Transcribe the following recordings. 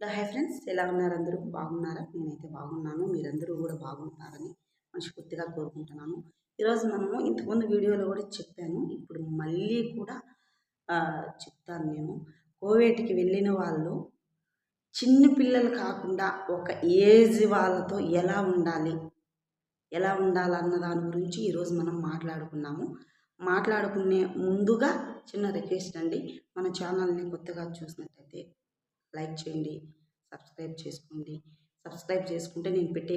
Hello hi friends ఎలా ఉన్నారు అందరూ? బాగున్నారా? నేనైతే బాగున్నాను. మీరందరూ కూడా బాగుంటారని మనస్ఫూర్తిగా కోరుకుంటున్నాను. ఈరోజు మనము ఇంతకుముందు వీడియోలో కూడా చెప్పాను. ఇప్పుడు మళ్ళీ కూడా చెప్తాను నేను. కోవేటికి వెళ్ళిన వాళ్ళు చిన్న పిల్లలు కాకుండా ఒక ఏజ్ వాళ్ళతో ఎలా ఉండాలి? ఎలా ఉండాలన్న దాని గురించి ఈరోజు మనం మాట్లాడుకున్నాము. మాట్లాడుకునే ముందుగా చిన్న రిక్వెస్ట్ అండి. మన ఛానల్ని కొత్తగా చూసినట్టయితే లైక్ చేయండి సబ్స్క్రైబ్ చేసుకోండి. సబ్స్క్రైబ్ చేసుకుంటే నేను పెట్టే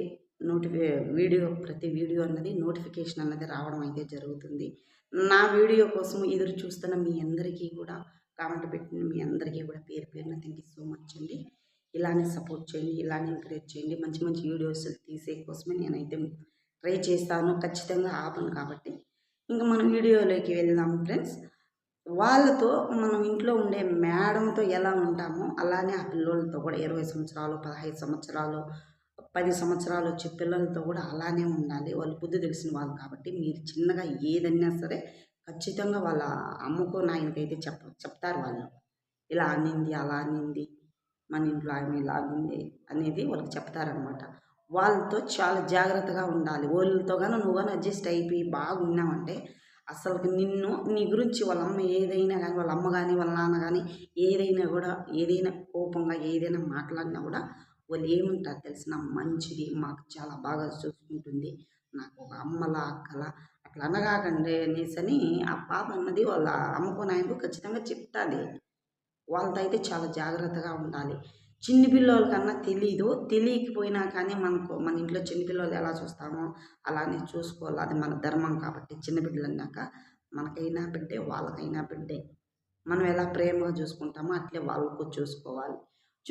నోటిఫి వీడియో ప్రతి వీడియో అన్నది నోటిఫికేషన్ అన్నది రావడం అయితే జరుగుతుంది. నా వీడియో కోసం ఎదురు చూస్తున్న మీ అందరికీ కూడా కామెంట్ పెట్టిన మీ అందరికీ కూడా పేరు పేరున థ్యాంక్ యూ సో మచ్ అండి. ఇలానే సపోర్ట్ చేయండి ఇలానే ఎంకరేజ్ చేయండి. మంచి మంచి వీడియోస్ తీసే కోసమే నేనైతే ట్రై చేస్తాను. ఖచ్చితంగా ఆపను కాబట్టి. ఇంకా మనం వీడియోలోకి వెళ్దాం ఫ్రెండ్స్ వాళ్ళతో మనం ఇంట్లో ఉండే మేడంతో ఎలా ఉంటామో అలానే ఆ పిల్లలతో కూడా ఇరవై సంవత్సరాలు పదహైదు సంవత్సరాలు పది సంవత్సరాలు వచ్చే పిల్లలతో కూడా అలానే ఉండాలి. వాళ్ళు బుద్ధి తెలిసిన వాళ్ళు కాబట్టి మీరు చిన్నగా ఏదన్నా సరే ఖచ్చితంగా వాళ్ళ అమ్మకో నాయనకైతే చెప్ చెప్తారు వాళ్ళు. ఇలా అనింది అలా అనింది మన ఇంట్లో ఆమె ఇలా అనింది అనేది వాళ్ళకి చెప్తారనమాట వాళ్ళతో చాలా జాగ్రత్తగా ఉండాలి. వాళ్ళతో కానీ నువ్వు కానీ అడ్జస్ట్ అయిపోయి బాగున్నావంటే అసలు నిన్ను నీ గురించి వాళ్ళ అమ్మ ఏదైనా కానీ వాళ్ళ అమ్మ కానీ వాళ్ళ నాన్న కానీ ఏదైనా కూడా ఏదైనా కోపంగా ఏదైనా మాట్లాడినా కూడా వాళ్ళు ఏమంటారు తెలిసిన మంచిది మాకు చాలా బాగా చూసుకుంటుంది నాకు ఒక అమ్మలా అక్కలా అట్లా అనగాకండి అనేసి అని ఆ పాప అన్నది వాళ్ళ అమ్మకు నాయనకు ఖచ్చితంగా చెప్తుంది. వాళ్ళతో అయితే చాలా జాగ్రత్తగా ఉండాలి. చిన్న కన్నా తెలీదు. తెలియకపోయినా కానీ మనకు మన ఇంట్లో చిన్న పిల్లలు ఎలా చూస్తామో అలానే చూసుకోవాలి. అది మన ధర్మం కాబట్టి చిన్న అన్నాక మనకైనా బిడ్డే వాళ్ళకైనా బిడ్డే. మనం ఎలా ప్రేమగా చూసుకుంటామో అట్లే వాళ్ళకు చూసుకోవాలి.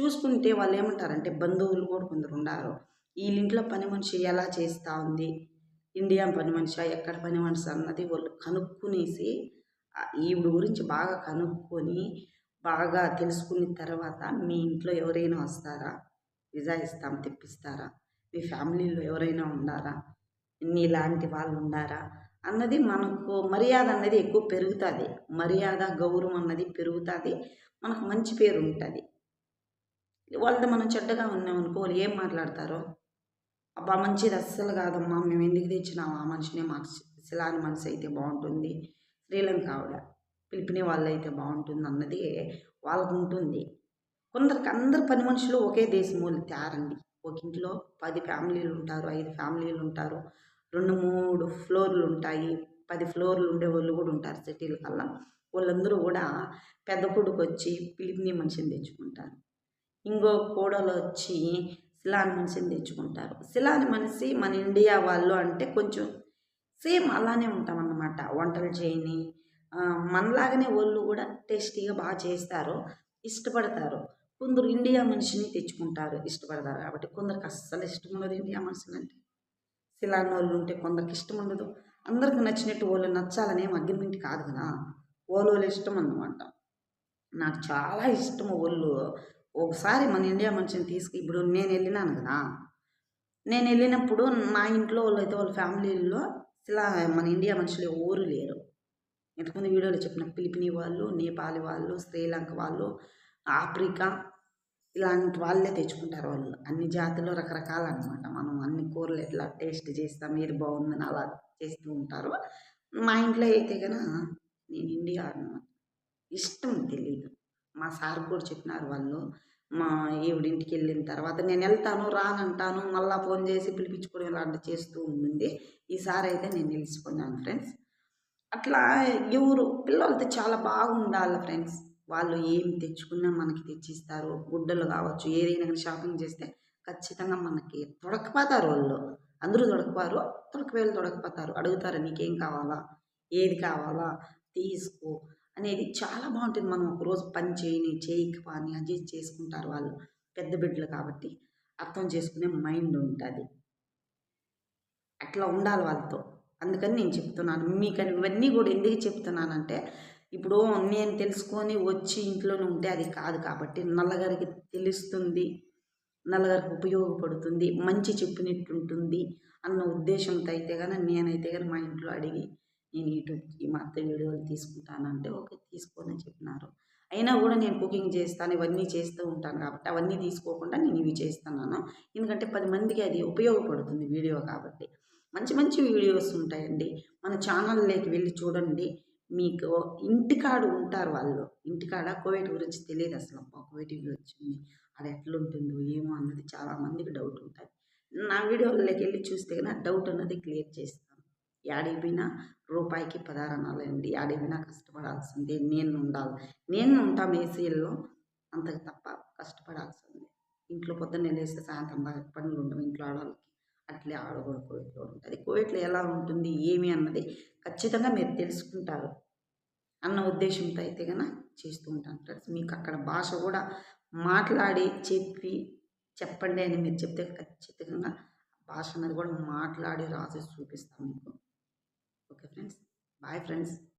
చూసుకుంటే వాళ్ళు ఏమంటారంటే బంధువులు కూడా కొందరు ఉండారు. వీళ్ళింట్లో పని మనిషి ఎలా చేస్తూ ఉంది? ఇండియా పని మనిషి? ఎక్కడ పని మనిషి అన్నది వాళ్ళు కనుక్కునేసి ఈవిడ గురించి బాగా కనుక్కొని బాగా తెలుసుకున్న తర్వాత మీ ఇంట్లో ఎవరైనా వస్తారా? విజా ఇస్తాం తెప్పిస్తారా? మీ ఫ్యామిలీలో ఎవరైనా ఉండారా? నీలాంటి వాళ్ళు ఉండారా? అన్నది మనకు మర్యాద అన్నది ఎక్కువ పెరుగుతుంది. మర్యాద గౌరవం అన్నది పెరుగుతుంది. మనకు మంచి పేరు ఉంటుంది. వాళ్ళతో మనం చెడ్డగా ఉన్నామనుకో వాళ్ళు ఏం మాట్లాడతారో? అబ్బా మంచిది అస్సలు కాదమ్మా. మేము ఎందుకు తెచ్చినాము ఆ మనిషినే మాకు శిలాని మనిషి అయితే బాగుంటుంది. శ్రీలంక ఆవిడ. పిలిపిన వాళ్ళైతే బాగుంటుంది అన్నది వాళ్ళకు ఉంటుంది కొందరికి అందరు పని మనుషులు ఒకే దేశం వాళ్ళు ఒక ఇంట్లో పది ఫ్యామిలీలు ఉంటారు ఐదు ఫ్యామిలీలు ఉంటారు రెండు మూడు ఫ్లోర్లు ఉంటాయి పది ఫ్లోర్లు ఉండే వాళ్ళు కూడా ఉంటారు సిటీల కల్లా. వాళ్ళందరూ కూడా పెద్ద కొడుకు వచ్చి పిలిపిని మనిషిని తెచ్చుకుంటారు. ఇంకో కోడలు వచ్చి శిలాని మనిషిని తెచ్చుకుంటారు. శిలాని మనిషి మన ఇండియా వాళ్ళు అంటే కొంచెం సేమ్ అలానే ఉంటామన్నమాట. వంటలు చేయని మనలాగానే వాళ్ళు కూడా టేస్టీగా బాగా చేస్తారు ఇష్టపడతారు. కొందరు ఇండియా మనిషిని తెచ్చుకుంటారు ఇష్టపడతారు. కాబట్టి కొందరికి అస్సలు ఇష్టం ఉండదు ఇండియా మనుషులు అంటే. సిలాన్ వాళ్ళు ఉంటే కొందరికి ఇష్టం ఉండదు. అందరికి నచ్చినట్టు వాళ్ళు నచ్చాలనే అగ్రిమెంట్ కాదు కదా. ఓలోలు ఇష్టం అన్నమాట. నాకు చాలా ఇష్టం ఒళ్ళు ఒకసారి మన ఇండియా మనిషిని తీసుకు ఇప్పుడు నేను వెళ్ళినాను కదా. నేను వెళ్ళినప్పుడు మా ఇంట్లో వాళ్ళు అయితే వాళ్ళ ఫ్యామిలీలో ఇలా మన ఇండియా మనుషులు ఎవరు లేరు. ఇంతకుముందు వీడియోలో చెప్పిన పిలిపిని వాళ్ళు నేపాలి వాళ్ళు శ్రీలంక వాళ్ళు ఆఫ్రికా ఇలాంటి వాళ్ళే తెచ్చుకుంటారు వాళ్ళు. అన్ని జాతులు రకరకాలు అనమాట మనం అన్ని కూరలు ఎట్లా టేస్ట్ చేస్తాం ఏది బాగుందని అలా చేస్తూ ఉంటారు. మా ఇంట్లో అయితే కనుక నేను ఇండియా అనమాట ఇష్టం తెలియదు మా సార్ కూడా చెప్పినారు వాళ్ళు. మా ఈవిడింటికి వెళ్ళిన తర్వాత నేను వెళ్తాను రానంటాను మళ్ళీ ఫోన్ చేసి పిలిపించుకోవడం ఇలాంటి చేస్తూ ఉంటుంది ఈసారి అయితే నేను నిలిచిపోయాను ఫ్రెండ్స్. అట్లా ఎవరు పిల్లలతో చాలా బాగుండాలి ఫ్రెండ్స్. వాళ్ళు ఏం తెచ్చుకున్నా మనకి తెచ్చిస్తారు. గుడ్డలు కావచ్చు ఏదైనా కానీ షాపింగ్ చేస్తే ఖచ్చితంగా మనకి తొడకపోతారు వాళ్ళు. అందరూ తొడకపోరు తొడకవేలు తొడకపోతారు అడుగుతారు నీకేం కావాలా? ఏది కావాలా? తీసుకో. అనేది చాలా బాగుంటుంది. మనం ఒకరోజు పని చేయని చేయక పని చేసుకుంటారు వాళ్ళు. పెద్ద బిడ్డలు కాబట్టి అర్థం చేసుకునే మైండ్ ఉంటుంది. అట్లా ఉండాలి వాళ్ళతో. అందుకని నేను చెప్తున్నాను. మీకు ఇవన్నీ కూడా ఎందుకు చెప్తున్నానంటే ఇప్పుడు నేను తెలుసుకొని వచ్చి ఇంట్లోనే ఉంటే అది కాదు కాబట్టి నల్లగారికి తెలుస్తుంది నల్లగారికి ఉపయోగపడుతుంది మంచి చెప్పినట్టు ఉంటుంది అన్న ఉద్దేశంతో అయితే కానీ నేనైతే కానీ మా ఇంట్లో అడిగి నేను యూట్యూబ్ ఈ మా అత్త వీడియోలు తీసుకుంటానంటే ఓకే తీసుకోని చెప్పినారు. అయినా కూడా నేను కుకింగ్ చేస్తాను ఇవన్నీ చేస్తూ ఉంటాను కాబట్టి అవన్నీ తీసుకోకుండా నేను ఇవి చేస్తున్నాను. ఎందుకంటే పది మందికి అది ఉపయోగపడుతుంది వీడియో కాబట్టి. మంచి మంచి వీడియోస్ ఉంటాయండి. మన ఛానల్లోకి వెళ్ళి చూడండి. మీకు ఇంటికాడు ఉంటారు వాళ్ళు. ఇంటికాడ? కోవిడ్ గురించి తెలియదు అసలు. అబ్బా కోవిడ్ వచ్చింది. అది ఎట్లుంటుందో ఏమో అన్నది చాలా మందికి డౌట్ ఉంటుంది నా వీడియోలోకి వెళ్ళి చూస్తే నా డౌట్ అన్నది క్లియర్ చేస్తాను. యాడికి పోయినా రూపాయికి పదారణాలండి. యాడికి పోయినా కష్టపడాల్సిందే. నేను ఉండాలి. నేను ఉంటా మేసీల్లో అంతకు తప్ప కష్టపడాల్సిందే. ఇంట్లో పొద్దున్నే లేస్తే సాయంత్రం దాకా పనులు ఉండవు. ఇంట్లో ఆడవాళ్ళకి అట్లే ఆడ కూడా కోవిడ్లో ఉంటుంది కోవిడ్లో ఎలా ఉంటుంది ఏమి అన్నది ఖచ్చితంగా మీరు తెలుసుకుంటారు అన్న ఉద్దేశంతో అయితే కనుక చేస్తూ ఉంటాను ఫ్రెండ్స్. మీకు అక్కడ భాష కూడా మాట్లాడి చెప్పి చెప్పండి అని మీరు చెప్తే ఖచ్చితంగా భాష అనేది కూడా మాట్లాడి రాసి చూపిస్తాను మీకు. Okay friends. Bye friends.